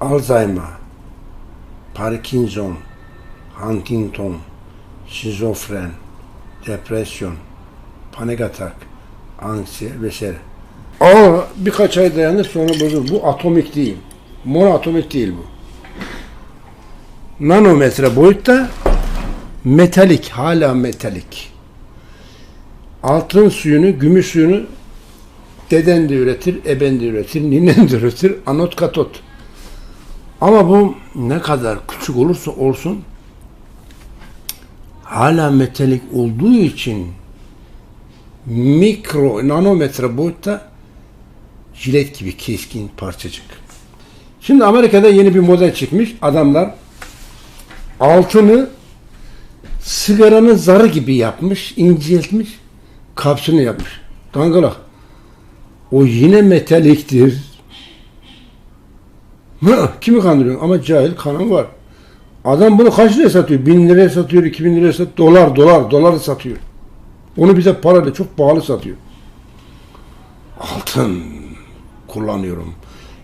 Alzheimer, Parkinson, Huntington, şizofren, depresyon, panik atak, anksiye vesaire. Ama birkaç ay dayanır sonra bozulur. Bu atomik değil. Monoatomik değil bu. Nanometre boyutta metalik, hala metalik. Altın suyunu, gümüş suyunu deden de üretir, eben de üretir, ninen de üretir, anot katot. Ama bu ne kadar küçük olursa olsun hala metalik olduğu için mikro, nanometre boyutta jilet gibi keskin parçacık. Şimdi Amerika'da yeni bir model çıkmış. Adamlar altını sigaranın zarı gibi yapmış, inceltmiş, kapsülünü yapmış. Dangalak. O yine metaliktir. Kimi kandırıyorsun? Ama cahil kanın var. Adam bunu kaç liraya satıyor? Bin liraya satıyor, iki bin liraya satıyor. Dolar, dolar, dolar satıyor. Onu bize parayla çok pahalı satıyor. Altın kullanıyorum.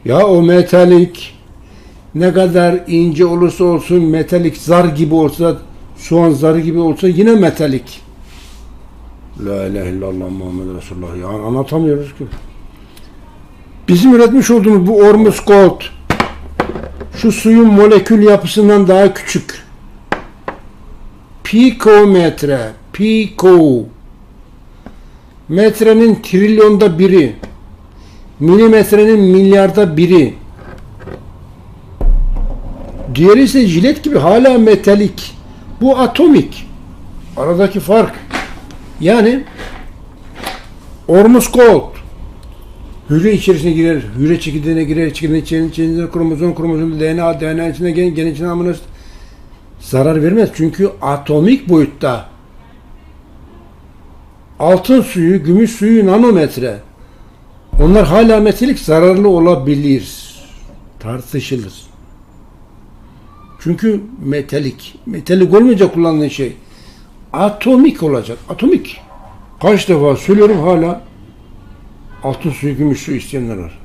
Ya o metalik ne kadar ince olursa olsun metalik zar gibi olsa soğan zarı gibi olsa yine metalik. La ilahe illallah Muhammed Resulullah. Ya anlatamıyoruz ki. Bizim üretmiş olduğumuz bu Ormus Gold şu suyun molekül yapısından daha küçük. Pikometre, piko. Metrenin trilyonda biri. Milimetrenin milyarda biri. Diğeri ise jilet gibi hala metalik. Bu atomik. Aradaki fark. Yani Ormus Gold hücre içerisine girer, hücre çekirdeğine girer, çekirdeğin içerisine, kromozom, kromozom, DNA, DNA içine gen, gen içine amino zarar vermez. Çünkü atomik boyutta altın suyu, gümüş suyu nanometre. Onlar hala metalik zararlı olabilir. Tartışılır. Çünkü metalik. Metalik olmayınca kullanılan şey atomik olacak. Atomik. Kaç defa söylüyorum hala altın suyu, gümüş suyu isteyenler var.